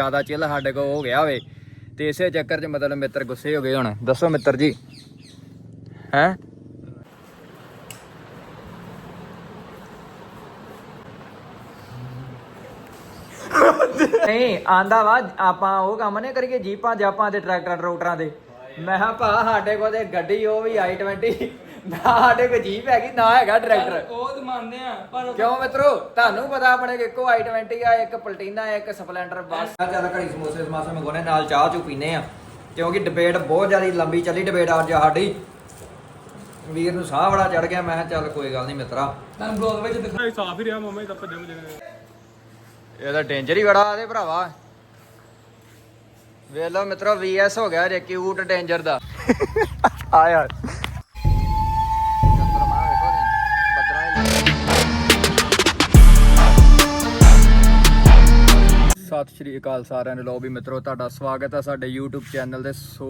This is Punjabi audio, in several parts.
ਜ਼ਿਆਦਾ ਚਿੱਲ ਸਾਡੇ ਕੋਲ ਹੋ ਗਿਆ ਹੋਵੇ, ਤੇ ਇਸੇ ਚੱਕਰ 'ਚ ਮਤਲਬ ਮਿੱਤਰ ਗੁੱਸੇ ਹੋ ਗਏ ਹੁਣ। ਦੱਸੋ ਮਿੱਤਰ ਜੀ। ਹੈ? ਨਹੀਂ, ਆਂਦਾ ਵਾ, ਆਪਾਂ ਉਹ ਕੰਮ ਨਹੀਂ ਕਰੀਏ, ਜੀਪਾਂ, ਜਾਪਾਂ ਤੇ ਟਰੈਕਟਰਾਂ ਟਰੂਟਰਾਂ ਦੇ ਮੈਂ ਕਿਹਾ, ਭਾ, ਸਾਡੇ ਕੋਲ ਤੇ ਗੱਡੀ, ਉਹ ਵੀ i20 ਨਾ ਸਾਡੇ ਕੋਲ ਜੀਪ ਹੈਗੀ ਨਾ ਹੈਗਾ ਟਰੈਕਟਰ। ਉਹ ਤੇ ਮੰਨਦੇ ਆ ਪਰ ਕਿਉਂ ਮਿੱਤਰੋ? ਤੁਹਾਨੂੰ ਪਤਾ ਆਪਣੇ ਕੋਲ ਇੱਕੋ i20 ਆ ਇੱਕ ਪਲਟੀਨਾ ਇੱਕ ਸਪਲੈਂਡਰ ਬਸ। ਚੱਲ ਘੜੀ ਸਮੋਸੇ ਸਮਾਸੇ ਮੰਗੋਨੇ ਨਾਲ ਚਾਹ ਚੂ ਪੀਨੇ ਆ। ਕਿਉਂਕਿ ਡਿਬੇਟ ਬਹੁਤ ਜ਼ਿਆਦਾ ਲੰਬੀ ਚੱਲੀ ਡਿਬੇਟ ਅੱਜ ਸਾਡੀ। ਵੀਰ ਨੂੰ ਸਾਹ ਬੜਾ ਚੜ ਗਿਆ ਮੈਂ ਕਿਹਾ ਚੱਲ ਕੋਈ ਗੱਲ ਨਹੀਂ ਮਿੱਤਰਾ। ਤੁਹਾਨੂੰ ਬਲੌਗ ਵਿੱਚ ਦਿਖਾ ਸਾਫ਼ ਹੀ ਰਿਹਾ ਮਾਮਾ ਜੀ ਤਾਂ ਭੱਜੇ ਭੱਜੇ ਇਹਦਾ ਡੇਂਜਰ ਹੀ ਬੜਾ ਇਹਦੇ ਭਰਾਵਾ। ਵੇਖ ਲਓ ਮਿੱਤਰੋ ਵੀਐਸ ਹੋ ਗਿਆ ਜੇ ਕਿਊਟ ਡੇਂਜਰ ਦਾ। ਆ ਯਾਰ ਸਤਿ ਸ਼੍ਰੀ ਅਕਾਲ ਸਾਰਿਆਂ ਨੂੰ। ਲੋ ਵੀ ਮਿੱਤਰੋ ਤੁਹਾਡਾ ਸਵਾਗਤ ਹੈ ਸਾਡੇ YouTube ਚੈਨਲ ਤੇ। ਸੋ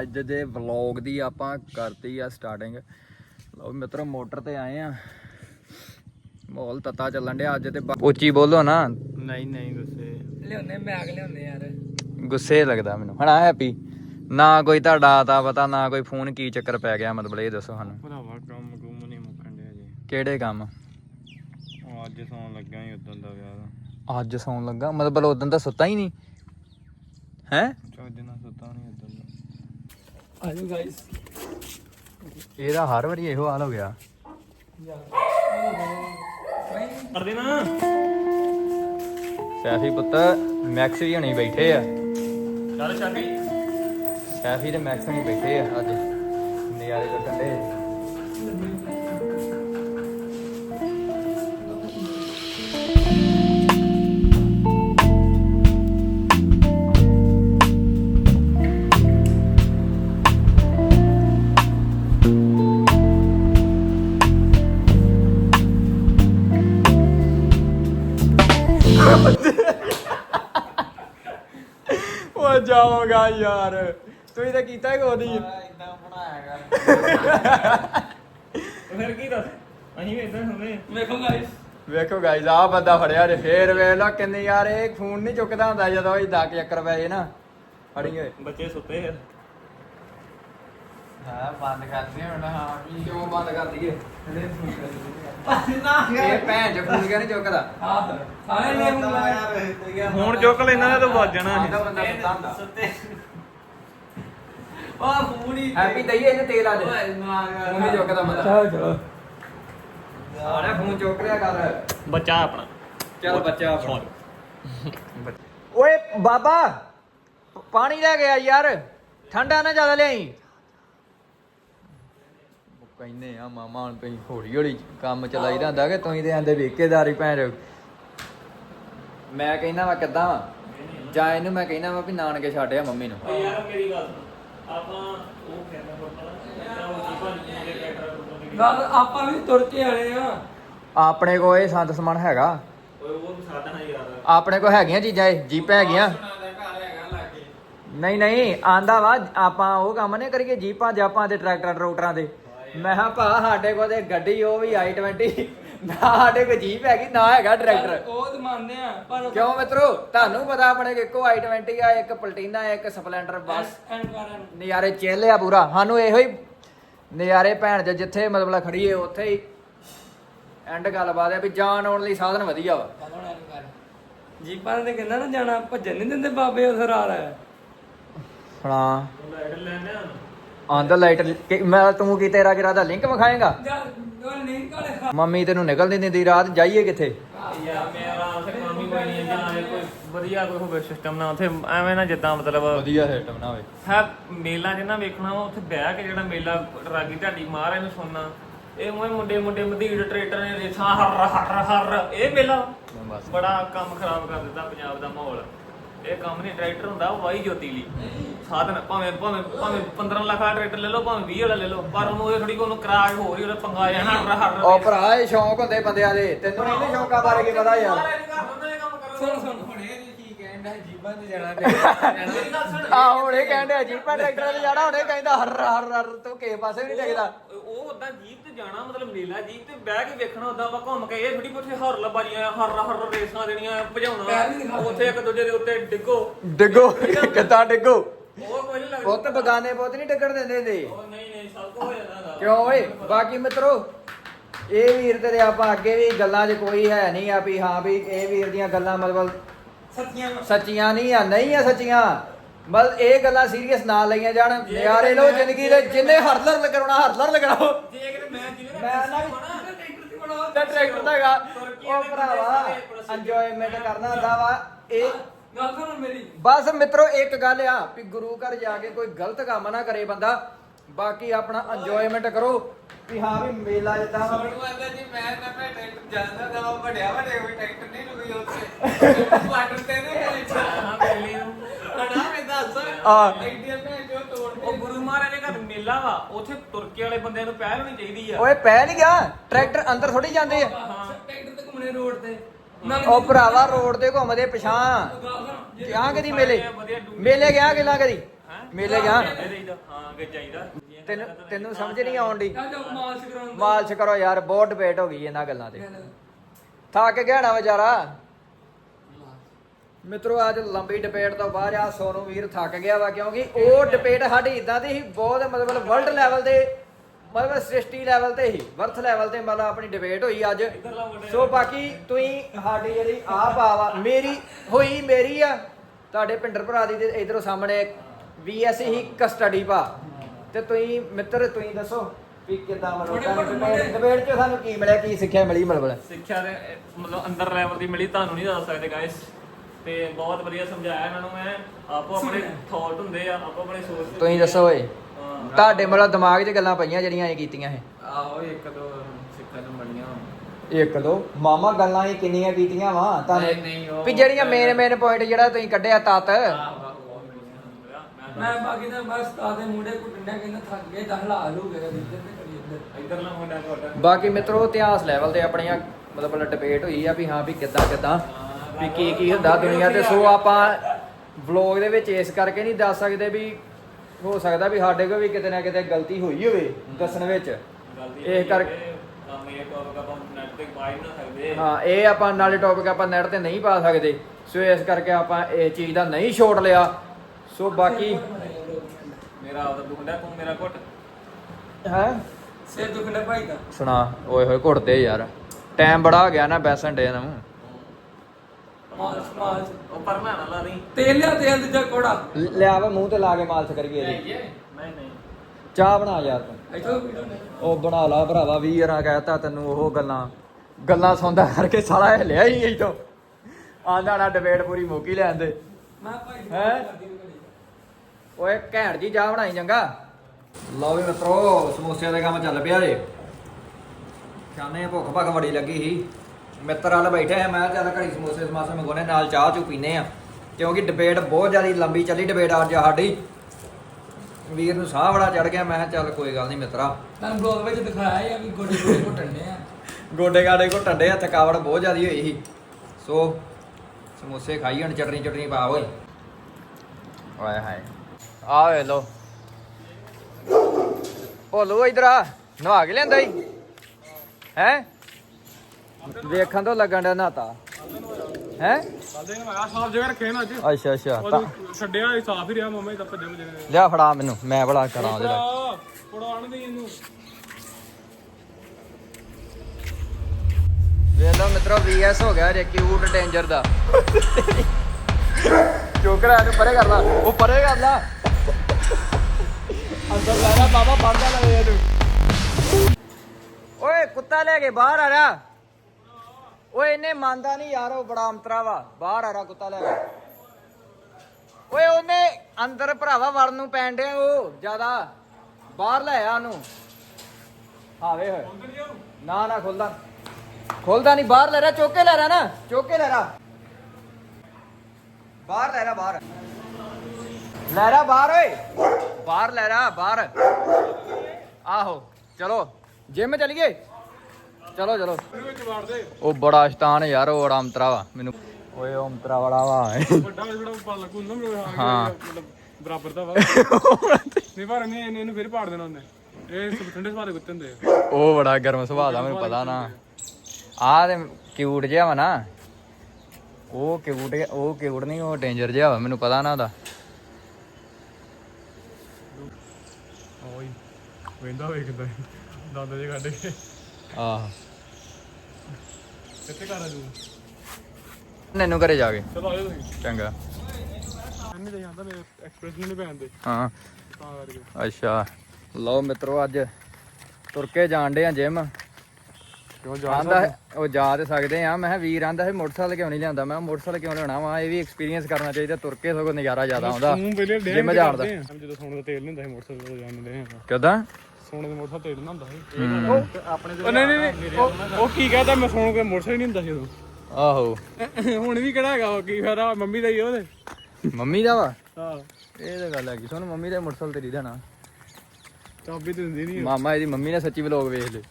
ਅੱਜ ਦੇ ਵਲੌਗ ਦੀ ਆਪਾਂ ਕਰਤੀ ਆ ਸਟਾਰਟਿੰਗ ਲੋ ਮਿੱਤਰੋ ਮੋਟਰ ਤੇ ਆਏ ਆ। ਮਾਹੌਲ ਤੱਤਾ ਚੱਲਣ ਡਿਆ ਅੱਜ ਤੇ। ਉੱਚੀ ਬੋਲੋ ਨਾ। ਨਹੀਂ ਨਹੀਂ ਗੁੱਸੇ। ਲਿਆਉਨੇ ਮੈਗ ਲਿਆਉਨੇ ਯਾਰ। ਗੁੱਸੇ ਲੱਗਦਾ ਮੈਨੂੰ। ਹਣਾ ਹੈਪੀ? ਨਾ ਕੋਈ ਤੁਹਾਡਾ ਆਤਾ ਪਤਾ ਨਾ ਕੋਈ ਫੋਨ ਕੀ ਚੱਕਰ ਪੈ ਗਿਆ ਮਤਲਬ ਇਹ ਦੱਸੋ ਸਾਨੂੰ। ਭਰਾਵਾ ਕੰਮ ਕੁਮ ਨਹੀਂ ਮੁੱਕਣ ਡਿਆ ਜੀ। ਕਿਹੜੇ ਕੰਮ? ਉਹ ਅੱਜ ਸੌਣ ਲੱਗਾ ਹੀ ਉਦੋਂ ਦਾ ਵਿਆਹ ਦਾ। ਅੱਜ ਸੌਣ ਲੱਗਾ। ਮਤਲਬ ਉਦੋਂ ਤਾਂ ਸੁੱਤਾ ਹੀ ਨਹੀਂ। ਹੈ? ਚੱਜ ਨਾਲ ਸੁੱਤਾ ਨਹੀਂ ਉਦੋਂ ਆਜੋ ਗਾਇਸ ਇਹਦਾ ਹਰ ਵਾਰੀ ਇਹੋ ਹਾਲ ਹੋ ਗਿਆ। ਕਰਦੇ ਨਾ। ਸੈਫੀ ਪੁੱਤ ਮੈਕਸ ਵੀ ਹਣੀ ਬੈਠੇ ਆ। ਚੱਲ ਸ਼ਾਦੀ ਸੈਫੀ ਤੇ ਮੈਕਸ ਹਣੀ ਬੈਠੇ ਆ ਅੱਜ। ਨਿਆਰੇ ਕੱਟਣ ਦੇ। ਉਹ ਜਾਵਾਂਗਾ ਯਾਰ। ਤੂੰ ਤਾਂ ਕੀਤਾ ਹੀ ਕੋਈ ਨਹੀਂ ਇਦਾਂ ਬਣਾਇਆ ਫਿਰ ਕੀ ਦੱਸ? ਅਸੀਂ ਵੀ ਇਦਾਂ ਹੁੰਦੇ ਵੇਖੋ ਗਾਇਸ ਵੇਖੋ ਗਾਇਜ਼ ਆ ਬੰਦਾ ਫੜਿਆ ਫੇਰ ਵੇਖ ਲਓ ਕਿੰਨੇ ਯਾਰ ਇਹ ਫੋਨ ਨਹੀਂ ਚੁੱਕਦਾ ਹੁੰਦਾ ਜਦੋਂ ਇਹ 10 ਚੱਕਰ ਪੈ ਜੇ ਨਾ। ਫੜੀ ਓਏ ਬੱਚੇ ਸੁੱਤੇ ਆ। ਹਾਂ ਬੰਦ ਕਰਦੇ ਹੁਣ ਹਾਂ ਵੀ ਕਿਉਂ ਬੰਦ ਕਰ ਦਈਏ? ਨਾ ਇਹ ਭੈਣ ਚ ਫੋਨ ਕਿਉਂ ਨਹੀਂ ਚੁੱਕਦਾ। ਹਾਂ ਸਾਰੇ ਨੇ ਹੁਣ ਹੁਣ ਚੁੱਕ ਲੈਣਾ ਨੇ ਤਾਂ ਵੱਜ ਜਾਣਾ ਆਂਦਾ ਬੰਦਾ ਸੁੱਤਾ ਹੁੰਦਾ। ਸੁੱਤੇ। ਉਹ ਪੂਰੀ ਹੈਪੀ ਦਈਏ ਇਹਨੂੰ ਤੇਲ ਅੱਜ। ਫੋਨ ਨਹੀਂ ਚੁੱਕਦਾ ਬੰਦਾ। ਚਲੋ ਚਲੋ। ਸਾਰਾ ਫੋਨ ਚੁੱਕ ਲਿਆ ਕਰ। ਬੱਚਾ ਆਪਣਾ। ਚੱਲ ਬੱਚਾ ਆਪਣਾ। ਓਏ ਬਾਬਾ ਪਾਣੀ ਲੈ ਗਿਆ ਯਾਰ। ਠੰਡਾ ਨਾ ਜ਼ਿਆਦਾ ਲਿਆਈ। ਕਹਿੰਦੇ ਆ ਮਾਮਾ ਹੁਣ ਤੁਸੀਂ ਹੌਲੀ ਹੌਲੀ ਕੰਮ ਚਲਾਈਦਾ ਹੁੰਦਾ ਕਿ ਤੁਸੀਂ ਤੇ ਆਂਦੇ ਵੇਖੇਦਾਰੀ ਭੈਣ। ਮੈਂ ਕਹਿੰਦਾ ਵਾ ਕਿੱਦਾਂ ਵਾ? ਜਾਂ ਇਹਨੂੰ ਮੈਂ ਕਹਿੰਦਾ ਵਾ ਵੀ ਨਾਨਕੇ ਛੱਡਿਆ ਮੰਮੀ ਨੂੰ। ਯਾਰ ਮੇਰੀ ਗੱਲ ਸੁਣ। ਆਪਾਂ ਉਹ ਖੇਡਣਾ ਫੁੱਟਬਾਲ ਉਹ ਜੀਪਾਂ ਦੇ ਟਰੈਕਟਰ ਗੱਲ ਆਪਾਂ ਵੀ ਤੁਰ ਕੇ ਆਏ ਆ। ਆਪਣੇ ਕੋਲ ਇਹ ਸੰਤ ਸਮਾਨ ਹੈਗਾ। ਓਏ ਉਹ ਸਾਡਾ ਯਾਰ। ਆਪਣੇ ਕੋਲ ਹੈਗੀਆਂ ਚੀਜ਼ਾਂ ਇਹ ਜੀਪਾਂ ਹੈਗੀਆਂ। ਨਹੀਂ ਨਹੀਂ ਆਂਦਾ ਵਾ ਆਪਾਂ ਉਹ ਕੰਮ ਨਹੀਂ ਕਰੀਏ ਜੀਪਾਂ ਜਾਪਾਂ ਤੇ ਟਰੈਕਟਰਾਂ ਟਰੂਟਰਾਂ ਦੇ। ਮੈਂ ਕਿਹਾ ਭਾ ਸਾਡੇ ਕੋਲ ਤੇ ਗੱਡੀ ਉਹ ਵੀ i20 ਨਾ ਸਾਡੇ ਕੋਲ ਜੀਪ ਹੈਗੀ ਨਾ ਹੈਗਾ ਟਰੈਕਟਰ। ਉਹ ਤੇ ਮੰਨਦੇ ਆ ਪਰ ਕਿਉਂ ਮਿੱਤਰੋ? ਤੁਹਾਨੂੰ ਪਤਾ ਆਪਣੇ ਕੋਲ ਇੱਕੋ i20 ਆ ਇੱਕ ਪਲਟੀਨਾ ਇੱਕ ਸਪਲੈਂਡਰ ਬਸ। ਨਜ਼ਾਰੇ ਚਿੱਲ ਆ ਪੂਰਾ। ਸਾਨੂੰ ਇਹੋ ਹੀ ਨਜ਼ਾਰੇ ਭੈਣ ਚ ਜਿੱਥੇ ਮਤਲਬ ਖੜੀਏ ਉੱਥੇ ਹੀ ਐਂਡ ਗੱਲਬਾਤ ਹੈ ਵੀ ਜਾਣ ਆਉਣ ਲਈ ਸਾਧਨ ਵਧੀਆ ਵਾ। ਜੀਪਾਂ ਤੇ ਕਹਿੰਦਾ ਨਾ ਜਾਣਾ ਭੱਜਣ ਨਹੀਂ ਦਿੰਦੇ ਬਾਬੇ ਉਸ ਰਾਤ ਹਾਂ। ਲਾਈਟ ਲੈਣੇ ਆ ਆਂਦਾ ਲਾਈਟ ਮੈਂ ਤੂੰ ਕੀ ਤੇਰਾ ਕਿਰਾ ਦਾ ਲਿੰਕ ਵਿਖਾਏਗਾ? ਮੰਮੀ ਤੈਨੂੰ ਨਿਕਲ ਨਹੀਂ ਦਿੰਦੀ ਰਾਤ ਜਾਈਏ ਕਿੱਥੇ? ਯਾਰ ਮੇਰਾ ਉੱਥੇ ਕੰਮ ਹੀ ਕੋਈ ਨਹੀਂ ਹੈ ਜਾਂ ਕੋਈ ਵਧੀਆ ਕੋਈ ਹੋਵੇ ਸਿਸਟਮ ਨਾ ਉੱਥੇ ਐਵੇਂ ਨਾ ਜਿੱਦਾਂ ਮਤਲਬ ਵਧੀਆ ਸਿਸਟਮ ਨਾ ਹੋਵੇ ਹੈ ਮੇਲਾ ਜਿੰਨਾ ਵੇਖਣਾ ਵਾ, ਉੱਥੇ ਬਹਿ ਕੇ ਜਿਹੜਾ ਮੇਲਾ ਰਾਗੀ ਢਾਡੀ ਮਾਰ ਇਹਨੂੰ ਸੁਣਨਾ ਇਹ ਮੋਏ ਮੁੰਡੇ ਮੁੰਡੇ ਮਧੀੜ ਟਰੇਟਰ ਨੇ ਰੇਸਾਂ ਹਰ ਹਰ ਹਰ ਇਹ ਮੇਲਾ ਬੜਾ ਕੰਮ ਖਰਾਬ ਕਰ ਦਿੱਤਾ ਪੰਜਾਬ ਦਾ ਮਾਹੌਲ। ਇਹ ਕੰਮ ਨਹੀਂ ਟਰੈਕਟਰ ਹੁੰਦਾ ਉਹ ਵਾਈ ਜੋਤੀ ਲਈ। ਸਾਧਨ ਭਾਵੇਂ ਭਾਵੇਂ ਭਾਵੇਂ 15 ਲੱਖ ਦਾ ਟਰੈਕਟਰ ਲੈ ਲਓ ਭਾਵੇਂ 20 ਵਾਲਾ ਲੈ ਲਓ ਪਰ ਉਹਨੂੰ ਇਹ ਥੋੜੀ ਉਹਨੂੰ ਕਰਾਜ ਹੋ ਰਹੀ ਉਹਦਾ ਪੰਗਾ ਜਾਂ ਹਰ ਹਰ ਉਹ ਭਰਾ ਇਹ ਸ਼ੌਂਕ ਹੁੰਦੇ ਬੰਦਿਆਂ ਦੇ। ਤੈਨੂੰ ਨਹੀਂ ਸ਼ੌਂਕਾਂ ਬਾਰੇ ਕੀ ਪਤਾ ਯਾਰ? ਸੁਣ ਸੁਣ ਕੀ ਕਹਿੰਦਾ ਜੀਪ ਜੀਪਾਂ ਤੇ ਜਾਣਾ। ਆ ਹੁਣੇ ਕਹਿੰਦੇ ਜੀਪਾ ਟਰੈਕਟਰ ਤੇ ਜਾਣਾ ਹੁਣੇ ਕਹਿੰਦਾ ਹਰ ਹਰ ਹਰ ਤੂੰ ਕਿਸੇ ਪਾਸੇ ਵੀ ਨਹੀਂ ਟਿਕਦਾ ਉਹ ਉਦਾਂ ਜੀਪ ਤੇ ਜਾਣਾ ਮਤਲਬ ਮੇਲਾ ਜੀਪ ਤੇ ਬਹਿ ਕੇ ਵੇਖਣਾ ਉਦਾਂ ਆਪਾਂ ਘੁੰਮ ਕੇ ਇਹ ਥੋੜੀ ਉੱਥੇ ਹਰ ਲੱਬਾਰੀਆਂ ਹਰ ਹਰ ਰੇਸਾਂ ਦੇਣੀਆਂ ਭਜਾਉਣਾ ਉੱਥੇ ਇੱਕ ਦੂਜੇ ਦੇ ਉੱਤੇ ਡਿੱਗੋ। ਡਿੱਗੋ ਕਿੱਦਾਂ ਡਿੱਗੋ? ਉਹ ਕੋਈ ਨਹੀਂ ਲੱਗਦਾ। ਪੁੱਤ ਬਗਾਨੇ ਪੁੱਤ ਨਹੀਂ ਡਿੱਗਣ ਦਿੰਦੇ ਦੇ ਉਹ ਨਹੀਂ ਨਹੀਂ ਸਭ ਕੁਝ ਹੋ ਜਾਂਦਾ ਗਾ। ਕਿਉਂ ਓਏ? ਬਾਕੀ ਮਿੱਤਰੋ ਇਹ ਵੀਰ ਤੇ ਆਪਾਂ ਅੱਗੇ ਵੀ ਗੱਲਾਂ 'ਚ ਕੋਈ ਹੈ ਨਹੀਂ ਆ ਵੀ ਹਾਂ ਵੀ ਇਹ ਵੀਰ ਦੀਆਂ ਗੱਲਾਂ ਮਤਲਬ ਸੱਚੀਆਂ ਸੱਚੀਆਂ ਨਹੀਂ ਆ ਨਹੀਂ ਆ ਸੱਚੀਆਂ। ਬਸ ਇਹ ਗੱਲਾਂ ਸੀਰੀਅਸ ਨਾ ਲਈਆਂ ਜਾਣ। ਨਿਆਰੇ ਲੋ ਜ਼ਿੰਦਗੀ ਦੇ ਜਿੰਨੇ ਹਰਲਰ ਲਗਾਉਣਾ ਹਰਲਰ ਲਗਾਓ। ਜੇ ਕਿਤੇ ਮੈਂ ਜਿਵੇਂ ਮੈਂ ਨਾ ਟਰੈਕਟਰ ਤੇ ਬੜਾ ਤੇ ਟਰੈਕਟਰ ਦਾ ਹੈਗਾ। ਉਹ ਭਰਾਵਾ ਇੰਜੋਇਮੈਂਟ ਕਰਨਾ ਹੁੰਦਾ ਵਾ। ਇਹ ਗੱਲ ਸੁਣ ਮੇਰੀ। ਬਸ ਮਿੱਤਰੋ ਇੱਕ ਗੱਲ ਆ ਵੀ ਗੁਰੂ ਘਰ ਜਾ ਕੇ ਕੋਈ ਗਲਤ ਕੰਮ ਨਾ ਕਰੇ ਬੰਦਾ। ਬਾਕੀ ਆਪਣਾ ਇੰਜੋਇਮੈਂਟ ਕਰੋ। ਵੀ ਹਾਂ ਵੀ ਮੇਲਾ ਜਿੱਦਾਂ ਵਾ ਵੀ ਆਂਦਾ ਜੀ ਮੈਂ ਨਾ ਮੈਂ ਟਰੈਕਟਰ ਜਾਂਦਾ ਤਾਂ ਉਹ ਵੱਡਿਆ ਵੱਡੇ ਕੋਈ ਟਰੈਕਟਰ ਨਹੀਂ ਲੁਕੀ ਉੱਥੇ। ਵਾਟਰ ਤੇ ਨੇ ਹਾਂ ਪਹਿਲੀ ਨੂੰ ਹਣਾ ਮੈਂ ਦੱਸ ਆ। ਐਡੀਆਂ ਮੈਂ ਜੋ ਤੋੜ ਉਹ ਗੁਰੂ ਮਹਾਰਾਜ ਦੇ ਘਰ ਮੇਲਾ ਵਾ ਉੱਥੇ ਤੁਰਕੇ ਵਾਲੇ ਬੰਦਿਆਂ ਨੂੰ ਪਹਿਲ ਹੋਣੀ ਚਾਹੀਦੀ ਆ। ਓਏ ਪੈ ਨਹੀਂ ਗਿਆ? ਟਰੈਕਟਰ ਅੰਦਰ ਥੋੜੀ ਜਾਂਦੇ ਆ। ਟਰੈਕਟਰ ਤੇ ਘੁੰਮਣੇ ਰੋਡ ਤੇ। ਉਹ ਭਰਾਵਾ ਰੋਡ ਤੇ ਘੁੰਮਦੇ ਪਛਾਂ ਗਿਆ ਕਦੀ ਮੇਲੇ? ਮੇਲੇ ਗਿਆ ਕਿਲਾ ਕਦੀ? ਮੇਲੇ ਹਾਂ ਅੱਗੇ ਤੈਨੂੰ ਤੈਨੂੰ ਸਮਝ ਨਹੀਂ ਆਉਣ ਦੀ। ਮਾਲਸ਼ ਕਰੋ ਯਾਰ ਬਹੁਤ ਡਿਬੇਟ ਹੋ ਗਈ ਇਹਨਾਂ ਗੱਲਾਂ ਤੇ। ਥੱਕ ਗਿਆ ਨਾ ਵਿਚਾਰਾ ਮਿੱਤਰੋ ਅੱਜ ਲੰਬੀ ਡਿਬੇਟ ਤੋਂ ਬਾਅਦ ਆ ਸੋਨੂ ਵੀਰ ਥੱਕ ਗਿਆ ਵਾ ਕਿਉਂਕਿ ਉਹ ਡਿਬੇਟ ਸਾਡੀ ਇਦਾਂ ਦੀ ਸੀ ਬਹੁਤ ਮਤਲਬ ਵਰਲਡ ਲੈਵਲ ਤੇ ਮਤਲਬ ਸ੍ਰਿਸ਼ਟੀ ਲੈਵਲ ਤੇ ਹੀ ਵਰਥ ਲੈਵਲ ਤੇ ਮਤਲਬ ਆਪਣੀ ਡਿਬੇਟ ਹੋਈ ਅੱਜ। ਸੋ ਬਾਕੀ ਤੁਸੀਂ ਸਾਡੀ ਜਿਹੜੀ ਆਪ ਆਵਾ ਮੇਰੀ ਹੋਈ ਮੇਰੀ ਆ ਤੁਹਾਡੇ ਪਿੰਡਰ ਭਰਾ ਦੀ ਇਧਰੋਂ ਸਾਹਮਣੇ ਵੀਐਸ ਹੀ ਕਸਟਡੀ ਭਾ ਤੇ ਤੁਸੀਂ ਮਿੱਤਰ ਤੁਸੀਂ ਦੱਸੋ ਵੀ ਕਿਦਾਂ ਮਤਲਬ ਡਿਬੇਟ ਚ ਸਾਨੂੰ ਕੀ ਮਿਲਿਆ ਕੀ ਸਿੱਖਿਆ ਮਿਲੀ ਮਤਲਬ? ਸਿੱਖਿਆ ਦੇ ਮਤਲਬ ਅੰਦਰ ਲੈਵਲ ਦੀ ਮਿਲੀ ਤੁਹਾਨੂੰ ਨਹੀਂ ਦੱਸ ਸਕਦੇ ਗਾਇਸ ਤੇ ਬਹੁਤ ਵਧੀਆ ਸਮਝਾਇਆ ਇਹਨਾਂ ਨੂੰ ਮੈਂ। ਆਪੋ ਆਪਣੇ ਥਾਟ ਹੁੰਦੇ ਆ ਆਪੋ ਆਪਣੇ ਸੋਚ ਤੁਸੀਂ ਦੱਸੋ ਓਏ। ਤੁਹਾਡੇ ਮਤਲਬ ਦਿਮਾਗ 'ਚ ਗੱਲਾਂ ਪਈਆਂ ਜਿਹੜੀਆਂ ਇਹ ਕੀਤੀਆਂ ਇਹ। ਆਹੋ ਇੱਕ ਦੋ ਸਿੱਖਾਂ ਨੂੰ ਬਣੀਆਂ ਇੱਕ ਦੋ। ਮਾਮਾ ਗੱਲਾਂ ਹੀ ਕਿੰਨੀਆਂ ਕੀਤੀਆਂ ਵਾ। ਨਹੀਂ, ਨਹੀਂ, ਉਹ- ਵੀ ਜਿਹੜੀਆਂ ਮੇਨ ਮੇਨ ਪੁਆਇੰਟ ਜਿਹੜਾ ਤੁਸੀਂ ਕੱਢਿਆ ਤਤ। ਮੈਂ ਬਾਕੀ ਤਾਂ ਬਸ ਤਾਦੇ ਮੁੰਡੇ ਕੁੱਟਣਿਆ ਕਹਿੰਦਾ ਥੱਕ ਗਏ ਤਾਂ ਹਲਾ ਲੂ ਗਿਆ ਇੱਧਰ ਤੇ ਕਦੀ ਇੱਧਰ। ਇਧਰਲਾ ਮੁੰਡਾ ਤੁਹਾਡਾ। ਬਾਕੀ ਮਿੱਤਰੋ ਇਤਿਹਾਸ ਲੈਵਲ ਤੇ ਆਪਣੀਆਂ ਮਤਲਬ ਡਿਬੇਟ ਹੋਈ ਆ ਵੀ ਹਾਂ ਵੀ ਕਿੱਦਾਂ ਕਿੱਦਾਂ ਵੀ ਕੀ ਕੀ ਹੁੰਦਾ ਦੁਨੀਆ ਤੇ। ਸੋ ਆਪਾਂ ਵਲੌਗ ਦੇ ਵਿੱਚ ਇਸ ਕਰਕੇ ਨਹੀਂ ਦੱਸ ਸਕਦੇ ਵੀ ਹੋ ਸਕਦਾ ਵੀ ਸਾਡੇ ਕੋਲ ਵੀ ਕਿਤੇ ਨਾ ਕਿਤੇ ਗਲਤੀ ਹੋਈ ਹੋਵੇ ਦੱਸਣ ਵਿੱਚ। ਇਹ ਕਰਕੇ ਕੰਮ ਇਹ ਟੌਪਿਕ ਆਪਾਂ ਨੈਟ ਤੇ ਪਾ ਹੀ ਨਾ ਸਕਦੇ। ਹਾਂ ਇਹ ਆਪਾਂ ਨਾਲੇ ਟੌਪਿਕ ਆਪਾਂ ਨੈਟ ਤੇ ਨਹੀਂ ਪਾ ਸਕਦੇ। ਸੋ ਇਸ ਕਰਕੇ ਆਪਾਂ ਇਹ ਚੀਜ਼ ਦਾ ਨਹੀਂ ਛੋੜ ਲਿਆ। ਸੋ ਬਾਕੀ ਮੇਰਾ ਆਪਦਾ ਦੁਖਦਾ ਤੂੰ ਮੇਰਾ ਘੁੱਟ। ਹੈ? ਸਿਰ ਦੁਖਣਾ ਭਾਈ ਦਾ। ਸੁਣਾ ਓਏ ਹੋਏ ਘੁੱਟਦੇ ਯਾਰ। ਟਾਈਮ ਬੜਾ ਹੋ ਗਿਆ ਨਾ ਬੈਸਣ ਡੇ ਨੂੰ। ਮਾਲਸ਼ ਮਾਲਸ਼ ਉਹ ਪਰਨਾ ਨਾ ਲਾ ਦੀ ਤੇਲ ਲਿਆ ਤੇਲ ਦੂਜਾ ਕੋੜਾ। ਲਿਆ ਵਾ ਮੂੰਹ ਤੇ ਲਾ ਕੇ ਮਾਲਸ਼ ਕਰੀਏ ਇਹਦੀ। ਨਹੀਂ ਨਹੀਂ। ਚਾਹ ਬਣਾ ਯਾਰ ਤੂੰ। ਇਥੋਂ ਉਹ ਬਣਾ ਲਾ ਭਰਾਵਾ 20 ਯਾਰਾਂ ਕਹਿਤਾ ਤੈਨੂੰ ਉਹ ਗੱਲਾਂ। ਗੱਲਾਂ ਸੁਣਦਾ ਕਰਕੇ ਸਾਲਾ ਹਿੱਲਿਆ ਹੀ ਨਹੀਂ ਤੋਂ ਆਂਦਾ ਨਾ ਡਿਬੇਟ ਪੂਰੀ ਮੋਕੀ ਲੈਣ ਦੇ। ਮੈਂ ਭਾਈ ਹੈਂ? ਓਏ ਘੈਂਟ ਜੀ ਚਾਹ ਬਣਾਈ ਚੰਗਾ। ਲਓ ਵੀ ਮਿੱਤਰੋ ਸਮੋਸਿਆਂ ਦਾ ਕੰਮ ਚੱਲ ਪਿਆ ਜੇ। ਖਾਣੇ ਭੁੱਖ ਭੱਖ ਬੜੀ ਲੱਗੀ ਸੀ। ਮਿੱਤਰ ਵਾਲ ਬੈਠੇ ਆ ਮੈਂ ਕਿਹਾ ਚੱਲ ਘੜੀ ਸਮੋਸੇ ਸਮਾਸੇ ਮੰਗਵਾਉਣੇ ਨਾਲ ਚਾਹ ਚੂ ਪੀਨੇ ਆ ਕਿਉਂਕਿ ਡਿਬੇਟ ਬਹੁਤ ਜ਼ਿਆਦਾ ਲੰਬੀ ਚੱਲੀ ਡਿਬੇਟ ਅੱਜ ਸਾਡੀ। ਵੀਰ ਨੂੰ ਸਾਹ ਬੜਾ ਚੜ ਗਿਆ ਮੈਂ ਕਿਹਾ ਚੱਲ ਕੋਈ ਗੱਲ ਨਹੀਂ ਮਿੱਤਰਾ। ਤੁਹਾਨੂੰ ਬਲੌਗ ਵਿੱਚ ਦਿਖਾਇਆ ਆ ਵੀ ਗੋਡੇ ਗੋਡੇ ਘੁੱਟਣੇ ਆ। ਗੋਡੇ ਗਾਡੇ ਘੁੱਟਣ ਡੇ ਆ ਥਕਾਵਟ ਬਹੁਤ ਜ਼ਿਆਦੀ ਹੋਈ ਸੀ। ਸੋ ਸਮੋਸੇ ਖਾਈ ਹੁਣ ਚਟਨੀ ਚਟਨੀ ਪਾ ਓਏ। ਓਏ ਹਾਏ। ਆ ਵੇ ਲੋ ਭੋਲੂ ਇਧਰ ਆ ਨਵਾ ਕੇ ਲਿਆਂਦਾ ਈ। ਹੈ? ਵੇਖਣ ਤੋਂ ਲੱਗਣ ਦਾ ਨਾਤਾ ਹੈ? ਕੱਲ ਦੇ ਮੈਂ ਸਾਫ਼ ਜਗ੍ਹਾ ਰੱਖੇ ਨਾ ਅੱਜ। ਅੱਛਾ ਅੱਛਾ ਤਾਂ ਉਹ ਛੱਡਿਆ ਇਹ ਸਾਫ਼ ਹੀ ਰਿਹਾ ਮੰਮਾ ਜੀ ਤਾਂ ਭੱਜੇ ਭੱਜੇ ਨੇ ਲਿਆ ਫੜਾ ਮੈਨੂੰ ਮੈਂ ਬੜਾ ਕਰਾਂ ਉਹਦੇ ਨਾਲ ਆ ਪੜੋ ਆਣ ਦੇ ਇਹਨੂੰ। ਵੇਖ ਲਓ ਮਿੱਤਰੋ ਵੀਐਸ ਹੋ ਗਿਆ ਰਿਕਿਊਟ ਡੇਂਜਰ ਦਾ। ਚੋਕਰਾ ਨੂੰ ਪਰੇ ਕਰ ਲਾ। ਉਹ ਪਰੇ ਕਰ ਲਾ। ਅੰਦਰ ਲੈ ਜਾ, ਬਾਬਾ ਫੜਦਾ ਲੈ ਇਹਨੂੰ। ਓਏ, ਕੁੱਤਾ ਲੈ ਕੇ ਬਾਹਰ ਆ ਜਾ। ਓਏ ਇਹਨੇ ਮੰਨਦਾ ਨਹੀਂ ਯਾਰ, ਉਹ ਬੜਾ ਅੰਤਰਾ ਵਾ। ਬਾਹਰ ਆ ਜਾ, ਕੁੱਤਾ ਲੈ ਕੇ। ਓਏ, ਉਹਨੇ ਅੰਦਰ ਭਰਾਵਾ ਵੜਨ ਨੂੰ ਪੈਣ ਡਿਆ ਉਹ, ਜ਼ਿਆਦਾ। ਬਾਹਰ ਲੈ ਆ ਉਹਨੂੰ। ਆਵੇ ਹੋਏ ਨਾ ਨਾ, ਖੁੱਲਦਾ। ਖੋਲਦਾ ਨਹੀਂ, ਬਾਹਰ ਲੈ ਰਿਹਾ ਚੋਕੇ ਲੈ ਰਿਹਾ ਨਾ। ਚੋਕੇ ਲੈ ਰਿਹਾ ਬਾਹਰ ਲੈ ਰਿਹਾ ਬਾਹਰ। ਲੈ ਰਿਹਾ ਬਾਹਰ ਓਏ। ਬਾਹਰ ਲੈ ਰਿਹਾ ਬਾਹਰ। ਆਹੋ ਚਲੋ ਜਿਮ ਚਲੀਏ? ਚਲੋ ਚਲੋ। ਉਹ ਬੜਾ ਸ਼ੈਤਾਨ ਯਾਰ ਉਹ ਬੜਾ ਅੰਤਰਾ ਵਾ ਮੈਨੂੰ। ਓਏ ਓਮਤਰਾ ਵਾਲਾ ਵਾ। ਵੱਡਾ ਜਿਹੜਾ ਪਾ ਲੱਗੂ ਨਾ ਮੇਰੇ ਹਾਂ। ਬਰਾਬਰ ਦਾ ਵਾ। ਨਹੀਂ ਪਰ ਨਹੀਂ ਇਹਨੂੰ ਫਿਰ ਪਾੜ ਦੇਣਾ ਉਹਨੇ। ਇਹ ਸਭ ਠੰਡੇ ਸੁਭਾਅ ਦੇ ਕੁੱਤੇ ਹੁੰਦੇ ਆ। ਉਹ ਬੜਾ ਗਰਮ ਸੁਭਾਅ ਦਾ ਮੈਨੂੰ ਪਤਾ ਨਾ। ਆਹ ਤੇ ਕਿਊਟ ਜਿਹਾ ਵਾ ਨਾ। ਉਹ ਕਿਊਟ ਉਹ ਕਿਊਟ ਨਹੀਂ ਉਹ ਡੇਂਜਰ ਜਿਹਾ ਵਾ ਮੈਨੂੰ ਪਤਾ ਨਾ ਉਹਦਾ ਓਏ ਵੇਂਦਾ ਵੇਖਦਾ ਦੰਦ ਜੇ ਕੱਢ ਕੇ। ਆਹ। ਕਿੱਥੇ ਕਰ ਆ ਤੂੰ? ਨੈਨੂੰ ਘਰੇ ਜਾ ਕੇ। ਚਲੋ ਆਜੋ ਤੁਸੀਂ। ਚੰਗਾ। ਅੰਨੀ ਤਾਂ ਜਾਂਦਾ ਮੇਰੇ ਐਕਸਪ੍ਰੈਸ਼ਨ ਨਹੀਂ ਪੈਂਦੇ। ਹਾਂ। ਤਾਂ ਕਰਕੇ। ਅੱਛਾ। ਲਓ ਮਿੱਤਰੋ ਅੱਜ ਤੁਰ ਕੇ ਜਾਣ ਡੇ ਆ ਜਿਮ ਕਿਉਂ ਜਾ ਆਂਦਾ ਉਹ ਜਾ ਤੇ ਸਕਦੇ ਆ। ਮੈਂ ਵੀਰ ਆਂਦਾ ਹੈ ਮੋਟਰਸਾਈਕਲ ਕਿਉਂ ਨਹੀਂ ਲਿਆਂਦਾ? ਮੈਂ ਮੋਟਰਸਾਈਕਲ ਕਿਉਂ ਲਿਆਉਣਾ ਵਾ? ਇਹ ਵੀ ਐਕਸਪੀਰੀਅੰਸ ਕਰਨਾ ਚਾਹੀਦਾ ਤੁਰ ਕੇ ਸਗੋਂ ਨਜ਼ਾਰਾ ਜ਼ਿਆਦਾ ਆਉਂਦਾ। ਜਿਮ ਜਾਣਦਾ ਜਦੋਂ ਸੋਨੇ ਦਾ ਤੇਲ ਨਹੀਂ ਹੁੰਦਾ ਸੀ ਮੋਟਰਸਾਈਕਲ ਤੇ ਜਾਂਦੇ ਆ। ਕਿਦਾਂ ਸੋਨੇ ਦੇ ਮੋਟਰਸਾਈਕਲ ਤੇਲ ਨਾ ਹੁੰਦਾ ਸੀ। ਉਹ ਆਪਣੇ ਉਹ ਨਹੀਂ ਨਹੀਂ ਨਹੀਂ, ਉਹ- ਉਹ ਕੀ ਕਹਦਾ ਮੈਂ ਸੋਨੇ ਦੇ ਮੋਟਰਸਾਈਕਲ ਨਹੀਂ ਹੁੰਦਾ ਸੀ ਉਦੋਂ। ਆਹੋ। ਹੁਣ ਵੀ ਕਿਹੜਾ ਹੈਗਾ ਉਹ ਕੀ ਫਾਇਦਾ ਮੰਮੀ ਦਾ ਹੀ ਆ ਉਹਦੇ। ਮੰਮੀ ਦਾ ਵਾ? ਹਾਂ ਇਹ ਤਾਂ ਗੱਲ ਹੈਗੀ ਤੁਹਾਨੂੰ ਮੰਮੀ ਦੇ ਮੋਟਰਸਾਈਕਲ ਤੇ ਦੇਣਾ ਚਾਬੀ ਤੇ ਦਿੰਦੀ ਨਹੀਂ ਮਾਮਾ ਇਹਦੀ ਮੰਮੀ ਨੇ ਸੱਚੀ ਵਲੋਗ ਵੇਖ ਲਏ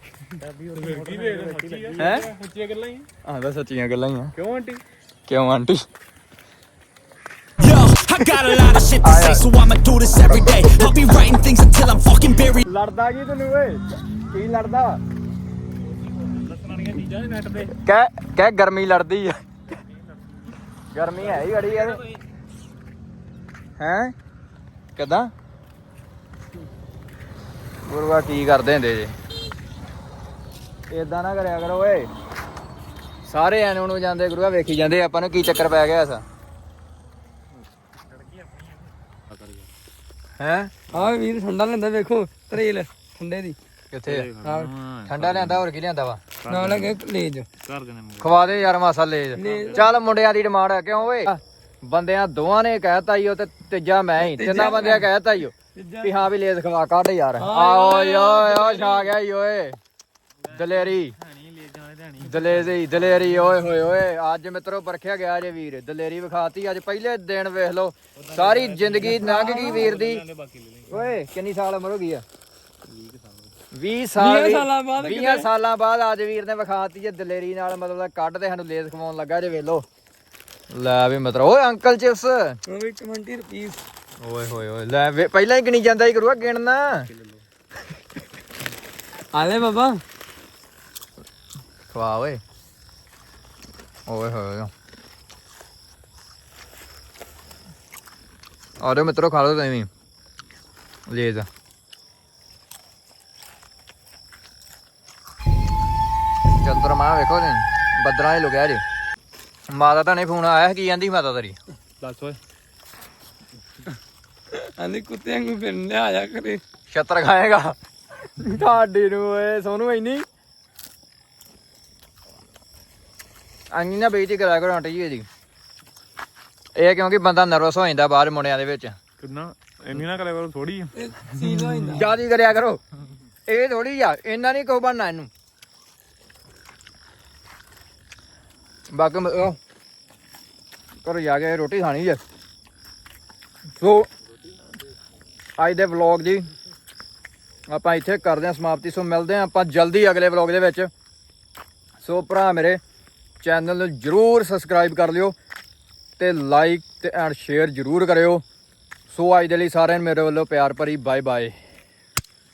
ਚਾਬੀ ਹੋਰ ਕੀ ਵੇਖ ਸੱਚੀ ਆ ਹੈ? ਸੱਚੀਆਂ ਗੱਲਾਂ ਹੀ ਆ। ਆਂਦਾ ਸੱਚੀਆਂ ਗੱਲਾਂ ਹੀ ਆ। ਕਿਉਂ ਆਂਟੀ? ਕਿਉਂ aunty? Yo, I got a lot of shit to say, so I'ma do this every day. Buried. ਲੜਦਾ ਕੀ ਤੈਨੂੰ ਓਏ? ਕੀ ਲੜਦਾ? ਕਹਿ ਕਹਿ ਗਰਮੀ ਲੜਦੀ ਆ। ਗਰਮੀ ਹੈ ਹੀ ਬੜੀ ਯਾਰ। ਹੈ? ਕਿਦਾਂ? ਗੁਰੂਆ ਕੀ ਕਰਦੇ ਹੁੰਦੇ ਜੇ? ਏਦਾਂ ਨਾ ਕਰਿਆ ਕਰੋ ਓਏ। ਸਾਰੇ ਐਨੂੰ ਨੂੰ ਜਾਂਦੇ ਗੁਰੂਆ ਵੇਖੀ ਜਾਂਦੇ ਆਪਾਂ ਨੂੰ ਕੀ ਚੱਕਰ ਪੈ ਗਿਆ ਐਸਾ। ਹੈ? ਆ ਵੀਰ ਠੰਡਾ ਲੈਂਦਾ ਵੇਖੋ ਤਰੇਲ ਠੰਡੇ ਦੀ। ਕਿੱਥੇ? ਠੰਡਾ ਲਿਆਂਦਾ ਹੋਰ ਕੀ ਲਿਆਂਦਾ ਵਾ? ਨਾਲ ਹੈਗੇ ਲੇਜ। ਖਵਾ ਦੇ ਯਾਰ ਮਾਸਾ ਲੈ ਚੱਲ ਮੁੰਡਿਆਂ ਦੀ ਡਿਮਾਂਡ ਹੈ ਕਿਉਂ ਓਏ? ਬੰਦਿਆਂ ਦੋਵਾਂ ਨੇ ਕਹਿਤਾ ਈ ਉਹ ਤੇ ਤੀਜਾ ਮੈਂ ਹੀ ਤਿੰਨਾਂ ਬੰਦਿਆਂ ਕਹਿਤਾ ਈ ਓ ਵੀ ਹਾਂ ਵੀ ਲੇਜ਼ ਖਵਾ ਕੱਢ ਯਾਰ। ਆਓ ਓਏ ਓਏ ਛਾ ਗਿਆ ਈ ਓਏ। ਦਲੇਰੀ। ਦਲੇਰੀ ਦਲੇਰੀ ਓਏ ਹੋਏ ਓਏ। ਅੱਜ ਮਿੱਤਰੋ ਪਰਖਿਆ ਗਿਆ ਜੇ ਵੀਰ ਦਲੇਰੀ ਵਿਖਾਤੀ। ਅੱਜ ਪਹਿਲੇ ਦਿਨ ਵੇਖ ਲਓ ਸਾਰੀ ਜ਼ਿੰਦਗੀ ਲੰਘ ਗਈ ਵੀਰ ਦੀ। ਓਏ ਕਿੰਨੀ ਸਾਲ ਉਮਰ ਹੋ ਗਈ ਆ? 20 ਸਾਲ ਵੀਹਾਂ ਸਾਲਾਂ ਬਾਅਦ 20 ਸਾਲਾਂ ਬਾਅਦ ਅੱਜ ਵੀਰ ਨੇ ਵਿਖਾਤੀ ਜੇ ਦਲੇਰੀ ਨਾਲ ਮਤਲਬ ਕੱਢ ਤੇ ਸਾਨੂੰ ਲੇਜ਼ ਖਵਾਉਣ ਲੱਗਾ ਜੇ ਵੇਖ ਲਓ। ਲੈ ਵੀ ਮਤਲਬ ਓਏ ਅੰਕਲ ਚਿਪਸ ਵੀ 20 ਰੁਪੀਸ। ਓਏ ਹੋਏ ਓਏ ਲੈ ਵੇ ਪਹਿਲਾਂ ਹੀ ਗਿਣੀ ਜਾਂਦਾ ਹੀ ਕਰੂਗਾ ਗਿਣਨਾ। ਆ ਲੈ ਬਾਬਾ। ਖਵਾ ਓਏ। ਓਏ ਹੋਏ ਆਰੇ ਮਿੱਤਰੋ ਖਾ ਲਓ ਤੁਸੀਂ ਲੇਜ਼ ਚੰਦਰ ਮਾ ਵੇਖੋ ਜੀ ਬੱਦਰਾਂ ਹੀ ਲੁਕਿਆ ਜੀ। ਮਾਤਾ ਤਾਂ ਨਹੀਂ ਫੋਨ ਆਇਆ ਕੀ ਕਹਿੰਦੀ ਮਾਤਾ ਤੇਰੀ? ਦੱਸ ਓਏ। ਆਂਦੇ ਕੁੱਤੇ ਵਾਂਗੂ ਫਿਰਨੇ ਆ ਜਾ ਕਰੇ। ਛੱਤਰ ਖਾਏਗਾ। ਤੁਹਾਡੀ ਨੂੰ ਓਏ ਸੋਨੂੰ ਇੰਨੀ। ਅੰਨੀ ਨਾ ਬੇਇੱਜ਼ਤੀ ਕਰਿਆ ਕਰੋ ਆਂਟੀ ਜੀ ਇਹ ਕਿਉਂਕਿ ਬੰਦਾ ਨਰਵਸ ਹੋ ਜਾਂਦਾ ਬਾਹਰ ਮੁੰਡਿਆਂ ਦੇ ਵਿੱਚ। ਕਿੰਨਾ? ਇੰਨੀ ਨਾ ਕਰਿਆ ਕਰੋ ਥੋੜੀ ਸੀਲ ਹੋ ਜਾਂਦਾ। ਜ਼ਿਆਦਾ ਕਰਿਆ ਕਰੋ। ਇਹ ਥੋੜੀ ਆ ਇੰਨਾ ਨਹੀਂ ਕਹੋ ਬਣਨਾ ਇਹਨੂੰ। ਬਾਕੀ ਘਰ ਜਾ ਕੇ ਰੋਟੀ ਖਾਣੀ ਹੈ ਸੋ ਅੱਜ ਦੇ ਵਲੌਗ ਜੀ ਆਪਾਂ ਇੱਥੇ ਕਰਦੇ ਹਾਂ ਸਮਾਪਤੀ। ਸੋ ਮਿਲਦੇ ਹਾਂ ਆਪਾਂ ਜਲਦੀ ਅਗਲੇ ਵਲੌਗ ਦੇ ਵਿੱਚ। ਸੋ ਭਰਾ ਮੇਰੇ ਚੈਨਲ ਨੂੰ ਜਰੂਰ ਸਬਸਕ੍ਰਾਈਬ ਕਰ ਲਿਓ ਤੇ ਲਾਈਕ ਤੇ ਐਂਡ ਸ਼ੇਅਰ ਜਰੂਰ ਕਰਿਓ। ਸੋ ਅੱਜ ਦੇ ਲਈ ਸਾਰਿਆਂ ਨੂੰ ਮੇਰੇ ਵੱਲੋਂ ਪਿਆਰ ਭਰੀ ਬਾਏ ਬਾਏ